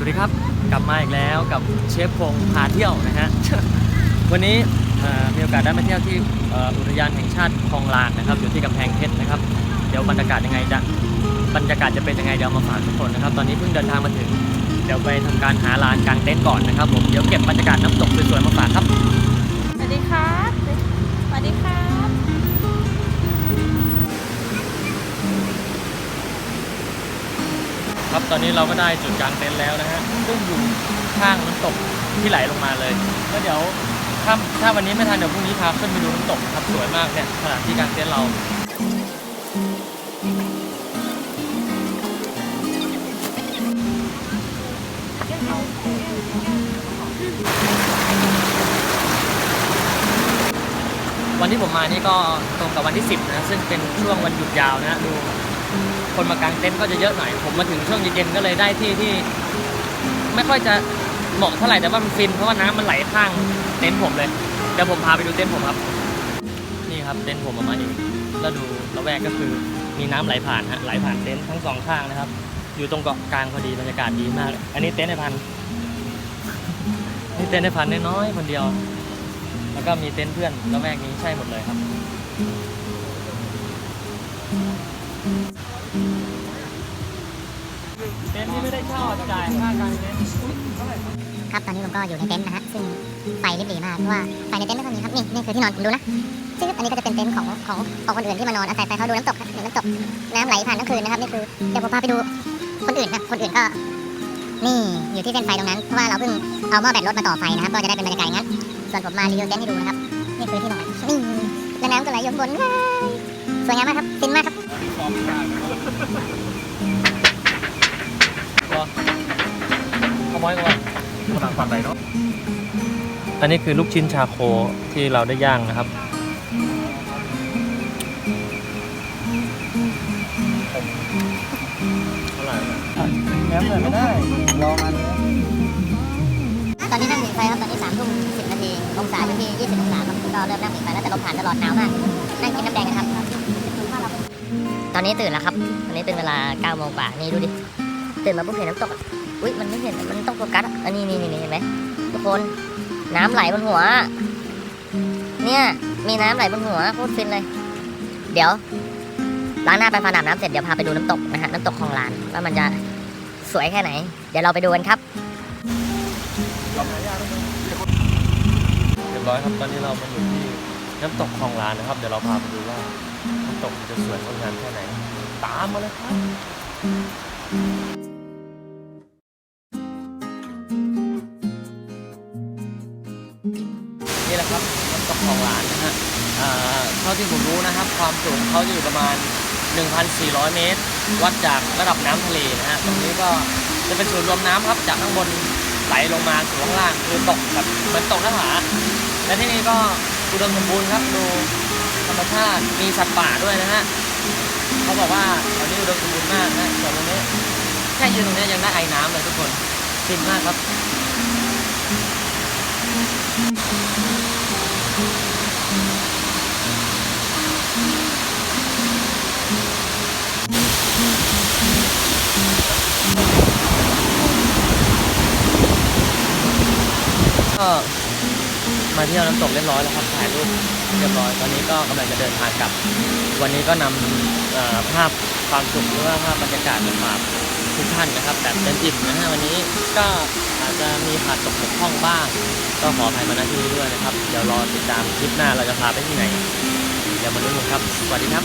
วัสดีครับกลับมาอีกแล้วกับเชฟพงพาเที่ยวนะฮะ วันนี้มีโอกาสได้มาเที่ยวที่อุทยานแห่งชาติคลองลานนะครับอยู่ที่กำแพงเพชรนะครับ เดี๋ยวบรรยากาศยังไงจะบรรยากาศจะเป็นยังไงเดี๋ยวมาฝากทุกคนนะครับ ตอนนี้เพิ่งเดินทางมาถึง เดี๋ยวไปทำการหาลานกางเต็นท์ก่อนนะครับผมเดี๋ยวเก็บบรรยากาศน้ำตกสวยๆมาฝากครับสวัสดีครับ ตอนนี้เราก็ได้จุดกลางเต็นท์แล้วนะฮะซึ่งอยู่ข้างน้ำตกที่ไหลลงมาเลยก็เดี๋ยวถ้าถ้าวันนี้ไม่ทันเดี๋ยวพรุ่งนี้พาขึ้นไปดูน้ำตกครับสวยมากเนี่ยสถานที่กลางเต็นท์เราวันที่ผมมานี่ก็ตรงกับวันที่ 10 นะ ซึ่งเป็นช่วงวันหยุดยาวนะ ดู คนมากางเต็นท์ก็จะเยอะหน่อย ผมมาถึงช่วงเย็นๆก็เลยได้ที่ที่ ไม่ค่อยจะเหมาะเท่าไหร่แต่ว่ามันฟินเพราะว่าน้ำมันไหลข้างเต็นท์ผมเลยเดี๋ยวผมพาไปดูเต็นท์ผมครับ นี่ครับเต็นท์ผมออกมาเองแล้วดูระแวกก็คือมีน้ำไหลผ่านฮะไหลผ่านเต็นท์ทั้งสองข้างนะครับ อยู่ตรงเกาะกลางพอดีบรรยากาศดีมาก อันนี้เต็นท์ในพันนี่เต็นท์ในพันน้อยๆคนเดียว แล้วก็มีเต็นท์เพื่อนระแวกนี้ใช่หมดเลยครับ เต็นท์ที่ไม่ได้เช่าจ่ายค่ากางเต็นท์ครับตอนนี้ผมก็อยู่ในเต็นท์นะฮะซึ่งไฟริบหรี่มากเพราะว่าไฟในเต็นท์ไม่ค่อยมีครับนี่นี่คือที่นอนผมดูนะซึ่งอันนี้ก็จะเป็นเต็นท์ของของของคนอื่นที่มานอนอาศัยไปเขาดูน้ำตกครับเห็นน้ำตกน้ำไหลผ่านทั้งคืนนะครับนี่คือเดี๋ยวผมพาไปดูคนอื่นนะคนอื่นก็นี่อยู่ที่เส้นไฟตรงนั้นเพราะว่าเราเพิ่งเอาหม้อแบตรถมาต่อไฟนะครับก็จะได้เป็นบรรยากาศงั้นส่วนผมมารีวิวเต็นท์ให้ดูนะครับนี่คือที่นอนนี่แล้วน้ำก็ไหลอยู่ข้างบน ว้ายสวยงามมากครับฟินมากครับก็ขโมยก่อนกำลังฟังไหนเนาะอันนี้คือลูกชิ้นชาโคที่เราได้ย่างนะครับเท่าไหร่นะแง้มเลยไม่ได้ รอมันนะตอนนี้นั่งผิงไฟครับ ตอนนี้สามทุ่มสิบนาที องศาอยู่ที่ยี่สิบองศาครับก็เริ่มนั่งผิงไฟแล้วแต่ลมผ่านตลอดหนาวมาก นั่งกินน้ำแดงกันครับต อนนี้ตื่นแล้วครับตอนนี้ตื่นเวลา9ก้าโมงกว่า นี่ดูดิ ตื่นมาปุ๊บเห็นน้ำตกอุ้ยมันไม่เห็น มันต้องโฟกัสอันนี้นี่นี่เห็นไหมทุกคน น้ำไหลบนหัว เนี่ย มีน้ำไหลบนหัวโคตรฟินเลย เดี๋ยว ล้างหน้าไปฟันาบน้ำเสร็จ เดี๋ยวพาไปดูน้ำตกนะฮะ น้ำตกคลองลาน ว่ามันจะสวยแค่ไหน เดี๋ยวเราไปดูกันครับเรียบร้อยครับ ตอนนี้เรามาอยู่ที่น้ำตกคลองลานนะครับ เดี๋ยวเราพาไปดูว่า ตกจะสวยงดงามแค่ไหน ตามมาเลยครับนี่แหละครับน้ำตกคลองลานนะฮะอ่าเท่าที่ผมรู้นะครับ ความสูงเขาจะอยู่ประมาณ 1,400 เมตร วัดจากระดับน้ำทะเลนะฮะตรงนี้ก็จะเป็นศูนย์รวมน้ำครับจากข้างบนไหลลงมาสู่ข้างล่างคือตกแบบเหมือนตกหน้าผาและที่นี่ก็อุดมสมบูรณ์ครับดู มชาติ มีสัตว์ป่าด้วยนะฮะเขาบอกว่าแถวนี้อุดมสมบูรณ์มากนะส่วนตรงนี้แค่ยืนตรงนี้ยังได้ไอ้น้ำเลยทุกคนฟินมากครับก็ มาเที่ยวน้ำตกเรียบร้อยแล้วครับถ่ายรูปเรียบร้อยตอนนี้ก็กำลังจะเดินทางกลับ วันนี้ก็นำภาพความสุขหรือว่าภาพบรรยากาศมาฝากทุกท่านนะครับแบบเต็มอิ่มนะฮะวันนี้ก็อาจจะมีขาดตกบกพร่องบ้าง ก็ขออภัยมาณที่นี้ด้วยนะครับ เดี๋ยวรอติดตามคลิปหน้าเราจะพาไปที่ไหนเดี๋ยวมาดูกันครับ สวัสดีครับ